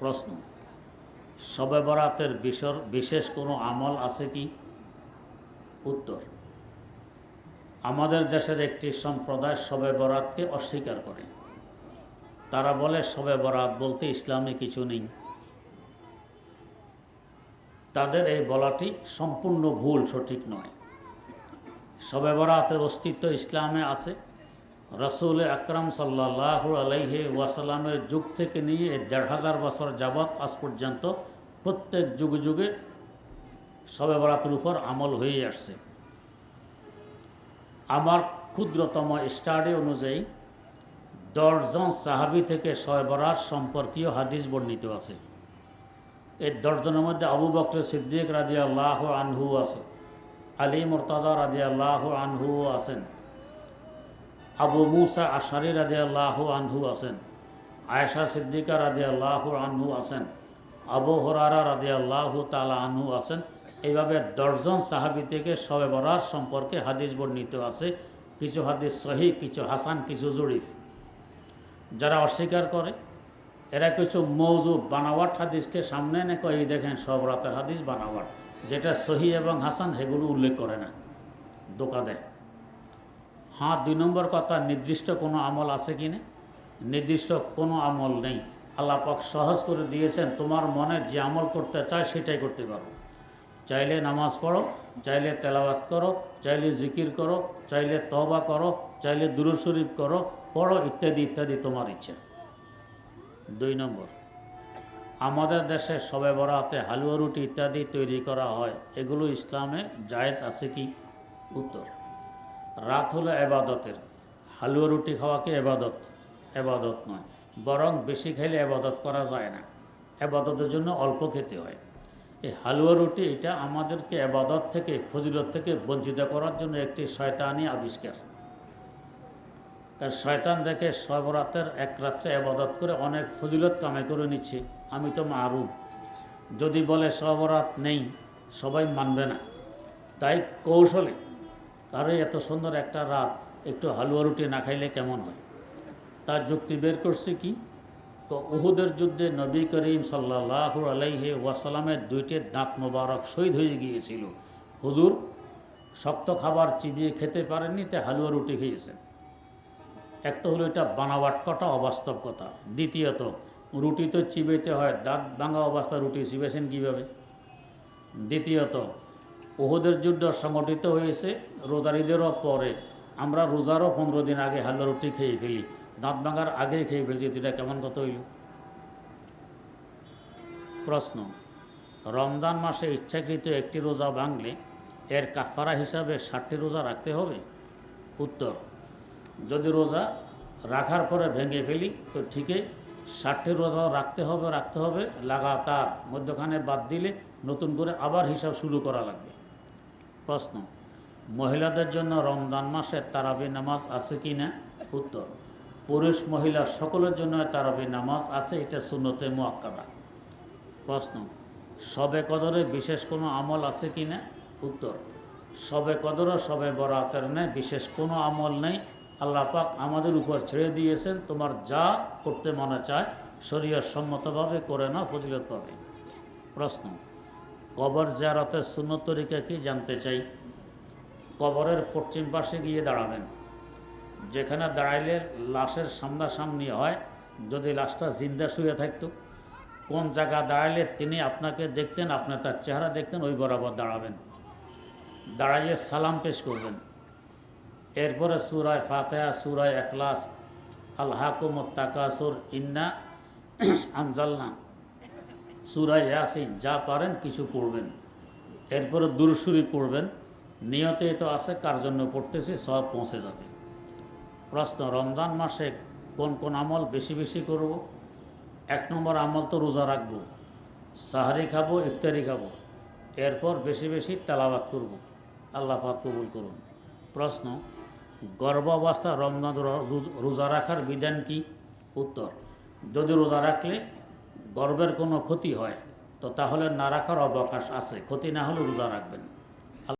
প্রশ্ন, শবে বরাতের বিশেষ কোনো আমল আছে কি? উত্তর, আমাদের দেশের একটি সম্প্রদায় শবে বরাতকে অস্বীকার করে। তারা বলে, শবে বরাত বলতে ইসলামে কিছু নেই। তাদের এই বলাটি সম্পূর্ণ ভুল, সঠিক নয়। শবে বরাতের অস্তিত্ব ইসলামে আছে। রসুল আকরাম সাল্লাহ আলাইহে ওয়াসাল্লামের যুগ থেকে নিয়ে দেড় হাজার বছর যাবৎ আজ পর্যন্ত প্রত্যেক যুগ যুগে শবে বরাতের উপর আমল হয়ে আসছে। আমার ক্ষুদ্রতম স্টাডি অনুযায়ী দশজন সাহাবি থেকে শবে বরাত সম্পর্কীয় হাদিস বর্ণিত আছে। এই দশজনের মধ্যে আবু বকর সিদ্দিক রাজি আল্লাহ আনহু আছে, আলী মুরতাজা রাজি আল্লাহ আনহু আছেন। আবু মুসা আশারি রাজি আল্লাহ আনহু আছেন, আয়েশা সিদ্দিকা রাজি আল্লাহ আনহু আছেন, আবু হরারা রাজি আল্লাহ তালা আনহু আছেন। এইভাবে দশজন সাহাবি থেকে শবে বরাত সম্পর্কে হাদিস বর্ণিত আছে। কিছু হাদিস সহি কিছু হাসান, কিছু জরিফ। যারা অস্বীকার করে, এরা কিছু মৌজু বানাওয়াট হাদিসকে সামনে এনে কই দেখেন সব রাতের হাদিস বানাওয়াট। যেটা সহি এবং হাসান, সেগুলো উল্লেখ করে না। দোকা দেয়। হ্যাঁ দুই নম্বর কথা, নির্দিষ্ট কোনো আমল আছে কি না? নির্দিষ্ট কোনো আমল নেই। আল্লাহ পাক সহজ করে দিয়েছেন, তোমার মনে যে আমল করতে চায় সেটাই করতে পারো। চাইলে নামাজ পড়ো, চাইলে তেলাওয়াত করো, চাইলে জিকির করো, চাইলে তহবা করো, চাইলে দুরুদ শরীফ করো, পড়ো ইত্যাদি ইত্যাদি তোমার ইচ্ছা। দুই নম্বর, আমাদের দেশে সবে বরাতে হালুয়া রুটি ইত্যাদি তৈরি করা হয়। এগুলো ইসলামে জায়েজ আছে কি? উত্তর। রাত হলো এবাদতের। হালুয়া রুটি খাওয়াকে এবাদত এবাদত নয়। বরং বেশি খাইলে এবাদত করা যায় না। এবাদতের জন্য অল্প খেতে হয়। এই হালুয়া রুটি এটা আমাদেরকে এবাদত থেকে, ফজিলত থেকে বঞ্চিত করার জন্য একটি শয়তানি আবিষ্কার। তার শয়তান দেখে সবরাতের এক রাত্রে আবাদত করে অনেক ফজিলত কামাই করে নিচ্ছে। আমি তো মারুম যদি বলে সবরাত নেই, সবাই মানবে না। তাই কৌশলে কারও এত সুন্দর একটা রাত, একটু হালুয়া রুটি না খাইলে কেমন হয়? তার যুক্তি বের করছে কি? তো উহুদের যুদ্ধে নবী করিম সাল্লাহ আলাইহে ওয়াসালামের দুইটি দাঁত মোবারক শহীদ হয়ে গিয়েছিল। হুজুর, শক্ত খাবার চিবিয়ে খেতে পারেননি তাই হালুয়া রুটি খেয়েছেন। এক তো হলো এটা বানাওয়াট কটা অবাস্তব কথা। দ্বিতীয়ত, রুটি তো চিবেতে হয়, দাঁত ভাঙা অবস্থা রুটি চিবেছেন কীভাবে? দ্বিতীয়ত ওহুদের যুদ্ধ সংগঠিত হয়েছে রোজার ঈদেরও পরে। আমরা রোজারও পনেরো দিন আগে হালুয়া রুটি খেয়ে ফেলি। দাঁত ভাঙার আগেই খেয়ে ফেলছি এটা কেমন কত হইল? প্রশ্ন, রমজান মাসে ইচ্ছাকৃত একটি রোজা ভাঙলে এর কাফারা হিসাবে ষাটটি রোজা রাখতে হবে? উত্তর, যদি রোজা রাখার পরে ভেঙে ফেলি, তো ঠিকই ষাটটি রোজা রাখতে হবে রাখতে হবে। লাগাতার মধ্যখানে বাদ দিলে নতুন করে আবার হিসাব শুরু করা লাগবে। প্রশ্ন, মহিলাদের জন্য রমজান মাসে তারাবি নামাজ আছে কি না? উত্তর, পুরুষ মহিলা সকলের জন্য তারাবি নামাজ আছে, এটা শূন্যতে মোয়াক্কাদা প্রশ্ন সবে কদরে বিশেষ কোনো আমল আছে কি না? উত্তর সবে কদর সবে বরাতের নেই বিশেষ কোনো আমল নেই। আল্লাহ পাক আমাদের উপর ছেড়ে দিয়েছেন, তোমার যা করতে মনে চায় শরীয় সম্মতভাবে করে না ফজিলত পাবে। প্রশ্ন কবর জিয়ারতের শূন্য তরিকা কি জানতে চাই? কবরের পশ্চিম পাশে গিয়ে দাঁড়াবেন। যেখানে দাঁড়াইলে লাশের সামনাসামনি হয়, যদি লাশটা জিন্দা শুয়ে থাকতো। কোন জায়গা দাঁড়াইলে তিনি আপনাকে দেখতেন, আপনি তার চেহারা দেখতেন, ওই বরাবর দাঁড়াবেন। দাঁড়াইয়ে সালাম পেশ করবেন। এরপরে সুরায় ফাতেহা, সুরায় এখলাস আল হাকুম তাকাসুর, ইন্না আনজালনা। সুরায় ইয়াসিন, যা পারেন কিছু পড়বেন। এরপরে দুরসুরি পড়বেন। নিয়তে তো আছে, কার জন্য পড়তেছি, সব পৌঁছে যাবে। প্রশ্ন, রমজান মাসে কোন কোন আমল বেশি বেশি করব? এক নম্বর আমল তো রোজা রাখব। সাহারি খাব, ইফতারি খাব। এরপর বেশি বেশি তেলাবাত করব। আল্লাহ পাক কবুল করুন। প্রশ্ন গর্ভাবস্থা রমজান রো- রোজা রাখার বিধান কি? উত্তর, যদি রোজা রাখলে গর্ভের কোনো ক্ষতি হয়, তো তাহলে না রাখার অবকাশ আছে। ক্ষতি না হলে রোজা রাখবেন।